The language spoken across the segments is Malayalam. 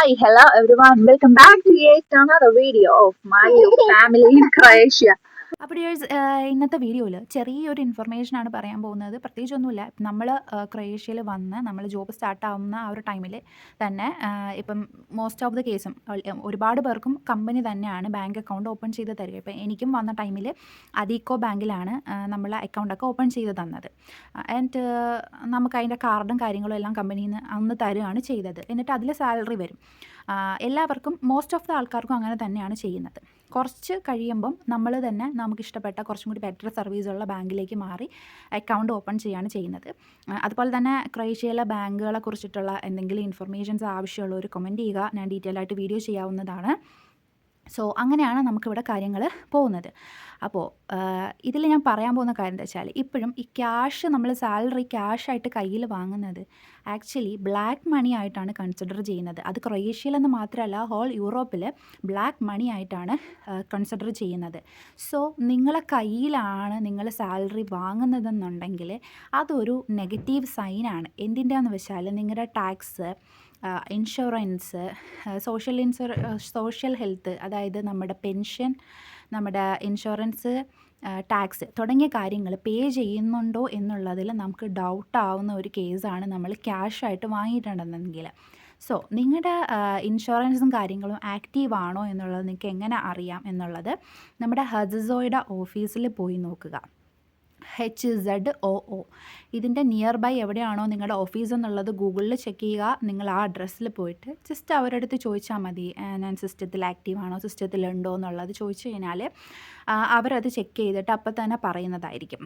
Hi, hello everyone. Welcome back to yet another video of my family in Croatia. അപ്പോൾ ഡിയേഴ്സ് ഇന്നത്തെ വീഡിയോയിൽ ചെറിയൊരു ഇൻഫർമേഷനാണ് പറയാൻ പോകുന്നത്. പ്രത്യേകിച്ചൊന്നുമില്ല. നമ്മൾ ക്രൊയേഷ്യയിൽ വന്ന് നമ്മൾ ജോബ് സ്റ്റാർട്ട് ആവുന്ന ആ ഒരു ടൈമിൽ തന്നെ ഇപ്പം മോസ്റ്റ് ഓഫ് ദ കേസും ഒരുപാട് പേർക്കും കമ്പനി തന്നെയാണ് ബാങ്ക് അക്കൗണ്ട് ഓപ്പൺ ചെയ്ത് തരിക. ഇപ്പം എനിക്കും വന്ന ടൈമിൽ അതീക്കോ ബാങ്കിലാണ് നമ്മൾ അക്കൗണ്ടൊക്കെ ഓപ്പൺ ചെയ്ത് തന്നത്. ആൻഡ് നമുക്ക് അതിന്റെ കാർഡും കാര്യങ്ങളും എല്ലാം കമ്പനിയിൽ നിന്ന് അന്ന് തരുകയാണ് ചെയ്തത്. എന്നിട്ട് അതിൽ സാലറി വരും. എല്ലാവർക്കും മോസ്റ്റ് ഓഫ് ദ ആൾക്കാർക്കും അങ്ങനെ തന്നെയാണ് ചെയ്യുന്നത്. കുറച്ച് കഴിയുമ്പം നമ്മൾ തന്നെ നമുക്ക് ഇഷ്ടപ്പെട്ട കുറച്ചും കൂടി ബെറ്റർ സർവീസുള്ള ബാങ്കിലേക്ക് മാറി അക്കൗണ്ട് ഓപ്പൺ ചെയ്യുകയാണ് ചെയ്യുന്നത്. അതുപോലെ തന്നെ ക്രൊയേഷ്യയിലെ ബാങ്കുകളെ കുറിച്ചിട്ടുള്ള എന്തെങ്കിലും ഇൻഫർമേഷൻസ് ആവശ്യമുള്ളവർ കമന്റ് ചെയ്യുക. ഞാൻ ഡീറ്റെയിൽ ആയിട്ട് വീഡിയോ ചെയ്യാവുന്നതാണ്. സോ അങ്ങനെയാണ് നമുക്കിവിടെ കാര്യങ്ങൾ പോകുന്നത്. അപ്പോൾ ഇതിൽ ഞാൻ പറയാൻ പോകുന്ന കാര്യം എന്താ വെച്ചാൽ ഇപ്പോഴും ഈ ക്യാഷ് നമ്മൾ സാലറി ക്യാഷായിട്ട് കയ്യിൽ വാങ്ങുന്നത് ആക്ച്വലി ബ്ലാക്ക് മണി ആയിട്ടാണ് കൺസിഡർ ചെയ്യുന്നത്. അത് ക്രൊയേഷ്യയിലെന്ന് മാത്രമല്ല ഹോൾ യൂറോപ്പിൽ ബ്ലാക്ക് മണി ആയിട്ടാണ് കൺസിഡർ ചെയ്യുന്നത്. സോ നിങ്ങളെ കയ്യിലാണ് നിങ്ങൾ സാലറി വാങ്ങുന്നതെന്നുണ്ടെങ്കിൽ അതൊരു നെഗറ്റീവ് സൈനാണ്. എന്തിന്റെയാണെന്ന് വെച്ചാൽ നിങ്ങളുടെ tax insurance social insure social health അതായത് നമ്മുടെ പെൻഷൻ നമ്മുടെ ഇൻഷുറൻസ് ടാക്സ് തുടങ്ങിയ കാര്യങ്ങൾ പേ ചെയ്യുന്നുണ്ടോ എന്നുള്ളതിൽ നമുക്ക് ഡൗട്ട് ആവുന്ന ഒരു കേസാണ് നമ്മൾ ക്യാഷായിട്ട് വാങ്ങിയിട്ടുണ്ടെന്നെങ്കിൽ സോ നിങ്ങളുടെ ഇൻഷുറൻസും കാര്യങ്ങളും ആക്റ്റീവ് ആണോ എന്നുള്ളത് നിങ്ങൾക്ക് എങ്ങനെ അറിയാം എന്നുള്ളത് നമ്മുടെ ഹജസോയുടെ ഓഫീസിൽ പോയി നോക്കുക. എച്ച് സെഡ് ഒ ഒ ഇതിന്റെ നിയർ ബൈ എവിടെയാണോ നിങ്ങളുടെ ഓഫീസ് എന്നുള്ളത് ഗൂഗിളിൽ ചെക്ക് ചെയ്യുക. നിങ്ങൾ ആ അഡ്രസ്സിൽ പോയിട്ട് ജസ്റ്റ് അവരടുത്ത് ചോദിച്ചാൽ മതി. "ആ, ഞാൻ സിസ്റ്റത്തിൽ ആക്റ്റീവ് ആണോ സിസ്റ്റത്തിൽ ഉണ്ടോ എന്നുള്ളത് ചോദിച്ചു കഴിഞ്ഞാൽ അവരത് ചെക്ക് ചെയ്തിട്ട് അപ്പം തന്നെ പറയുന്നതായിരിക്കും.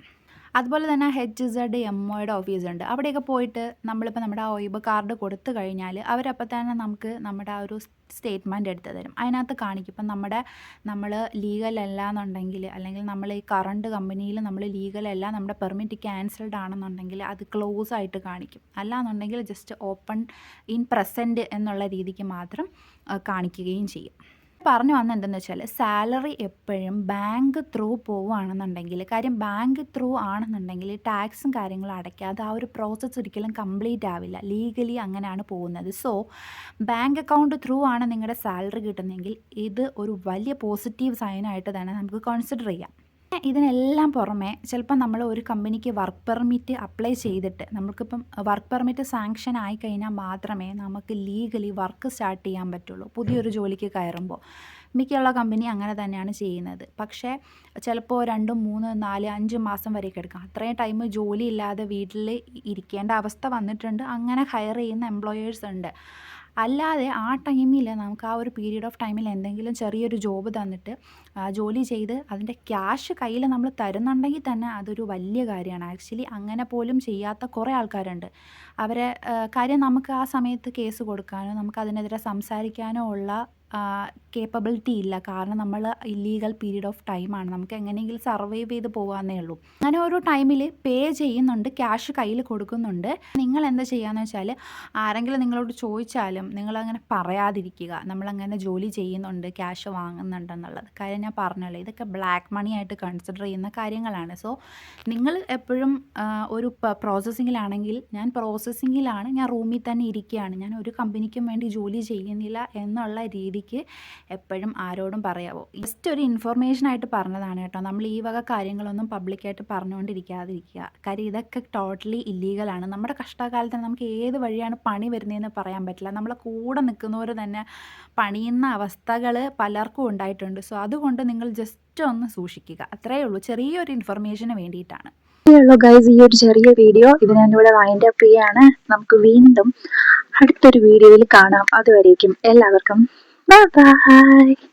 അതുപോലെ തന്നെ എച്ച് സെഡ് എം ഒയുടെ ഓഫീസുണ്ട് അവിടെയൊക്കെ പോയിട്ട് നമ്മളിപ്പോൾ നമ്മുടെ ആ ഒയിബ് കാർഡ് കൊടുത്തു കഴിഞ്ഞാൽ അവരപ്പം തന്നെ നമുക്ക് നമ്മുടെ ആ ഒരു സ്റ്റേറ്റ്മെന്റ് എടുത്ത് തരും അതിനകത്ത് കാണിക്കും. ഇപ്പം നമ്മുടെ നമ്മൾ ലീഗൽ അല്ല എന്നുണ്ടെങ്കിൽ അല്ലെങ്കിൽ നമ്മൾ ഈ കറണ്ട് കമ്പനിയിൽ നമ്മൾ ലീഗൽ അല്ല നമ്മുടെ പെർമിറ്റ് ക്യാൻസൽഡ് ആണെന്നുണ്ടെങ്കിൽ അത് ക്ലോസ് ആയിട്ട് കാണിക്കും. അല്ലാന്നുണ്ടെങ്കിൽ ജസ്റ്റ് ഓപ്പൺ ഇൻ പ്രസന്റ് എന്നുള്ള രീതിക്ക് മാത്രം കാണിക്കുകയും ചെയ്യും. പറഞ്ഞു വന്നത് എന്താണെന്ന് വെച്ചാൽ സാലറി എപ്പോഴും ബാങ്ക് ത്രൂ പോവുകയാണെന്നുണ്ടെങ്കിൽ കാര്യം ബാങ്ക് ത്രൂ ആണെന്നുണ്ടെങ്കിൽ ടാക്സും കാര്യങ്ങളും അടയ്ക്കാതെ ആ ഒരു പ്രോസസ്സ് ഒരിക്കലും കംപ്ലീറ്റ് ആവില്ല. ലീഗലി അങ്ങനെയാണ് പോകുന്നത്. സോ ബാങ്ക് അക്കൗണ്ട് ത്രൂ ആണ് നിങ്ങളുടെ സാലറി കിട്ടുന്നതെങ്കിൽ ഇത് ഒരു വലിയ പോസിറ്റീവ് സൈനായിട്ട് തന്നെ നമുക്ക് കൺസിഡർ ചെയ്യാം. ഇതിനെല്ലാം പുറമെ ചിലപ്പോൾ നമ്മൾ ഒരു കമ്പനിക്ക് വർക്ക് പെർമിറ്റ് അപ്ലൈ ചെയ്തിട്ട് നമുക്കിപ്പം വർക്ക് പെർമിറ്റ് സാങ്ഷൻ ആയി കഴിഞ്ഞാൽ മാത്രമേ നമുക്ക് ലീഗലി വർക്ക് സ്റ്റാർട്ട് ചെയ്യാൻ പറ്റുള്ളൂ. പുതിയൊരു ജോലിക്ക് കയറുമ്പോൾ. മിക്കുള്ള കമ്പനി അങ്ങനെ തന്നെയാണ് ചെയ്യുന്നത്. പക്ഷേ ചിലപ്പോൾ രണ്ടും മൂന്ന് നാല് അഞ്ച് മാസം വരെയൊക്കെ എടുക്കാം. അത്രയും ടൈം ജോലി ഇല്ലാതെ വീട്ടിൽ ഇരിക്കേണ്ട അവസ്ഥ വന്നിട്ടുണ്ട്. അങ്ങനെ ഹയർ ചെയ്യുന്ന എംപ്ലോയേഴ്സ് ഉണ്ട്. അല്ലാതെ ആ ടൈമിൽ നമുക്ക് ആ ഒരു പീരീഡ് ഓഫ് ടൈമിൽ എന്തെങ്കിലും ചെറിയൊരു ജോബ് തന്നിട്ട് ജോലി ചെയ്ത് അതിന്റെ ക്യാഷ് കയ്യിൽ നമ്മൾ തരുന്നുണ്ടെങ്കിൽ തന്നെ അതൊരു വലിയ കാര്യമാണ്. ആക്ച്വലി അങ്ങനെ പോലും ചെയ്യാത്ത കുറേ ആൾക്കാരുണ്ട്. അവരെ കാര്യം നമുക്ക് ആ സമയത്ത് കേസ് കൊടുക്കാനോ നമുക്ക് അതിനെതിരെ സംസാരിക്കാനോ ഉള്ള കേപ്പബിലിറ്റി ഇല്ല. കാരണം നമ്മൾ ഇല്ലീഗൽ പീരീഡ് ഓഫ് ടൈമാണ് നമുക്ക് എങ്ങനെയെങ്കിലും സർവൈവ് ചെയ്ത് പോകാമെന്നേ ഉള്ളൂ. അങ്ങനെ ഓരോ ടൈമിൽ പേ ചെയ്യുന്നുണ്ട്. ക്യാഷ് കയ്യിൽ കൊടുക്കുന്നുണ്ട്. നിങ്ങൾ എന്താ ചെയ്യാന്ന് വെച്ചാൽ ആരെങ്കിലും നിങ്ങളോട് ചോദിച്ചാലും നിങ്ങളങ്ങനെ പറയാതിരിക്കുക. നമ്മളങ്ങനെ ജോലി ചെയ്യുന്നുണ്ട് ക്യാഷ് വാങ്ങുന്നുണ്ടെന്നുള്ളത്. കാര്യം ഞാൻ പറഞ്ഞല്ലോ ഇതൊക്കെ ബ്ലാക്ക് മണി ആയിട്ട് കൺസിഡർ ചെയ്യുന്ന കാര്യങ്ങളാണ്. സോ നിങ്ങൾ എപ്പോഴും ഒരു പ്രോസസ്സിങ്ങിലാണെങ്കിൽ ഞാൻ പ്രോസസ്സിങ്ങിലാണ് ഞാൻ റൂമിൽ തന്നെ ഇരിക്കുകയാണ്. ഞാൻ ഒരു കമ്പനിക്കും വേണ്ടി ജോലി ചെയ്യുന്നില്ല എന്നുള്ള രീതിക്ക് എപ്പോഴും ആരോടും പറയാവോ? ജസ്റ്റ് ഒരു ഇൻഫർമേഷൻ ആയിട്ട് പറഞ്ഞതാണ് കേട്ടോ. നമ്മൾ ഈ വക കാര്യങ്ങളൊന്നും പബ്ലിക്കായിട്ട് പറഞ്ഞുകൊണ്ടിരിക്കാതിരിക്കുക. കാര്യം ഇതൊക്കെ ടോട്ടലി ഇല്ലീഗലാണ് നമ്മുടെ കഷ്ടകാലത്ത് നമുക്ക് ഏത് വഴിയാണ് പണി വരുന്നതെന്ന് പറയാൻ പറ്റില്ല. നമ്മളെ കൂടെ നിൽക്കുന്നവർ തന്നെ പണിയുന്ന അവസ്ഥകൾ പലർക്കും ഉണ്ടായിട്ടുണ്ട്. സോ അതുകൊണ്ട് നിങ്ങൾ ജസ്റ്റ് ഒന്ന് സൂക്ഷിക്കുക. അത്രയേ ഉള്ളൂ. ചെറിയൊരു ഇൻഫർമേഷന് വേണ്ടിയിട്ടാണ്. ഉള്ളൂ ഗൈസ് ഈ ഒരു ചെറിയ വീഡിയോ ഇത് ഞാനിവിടെ വൈൻഡ് അപ്പ് ചെയ്യാണ്. നമുക്ക് വീണ്ടും അടുത്തൊരു വീഡിയോയിൽ കാണാം. അതുവരേക്കും എല്ലാവർക്കും ബൈ ബൈ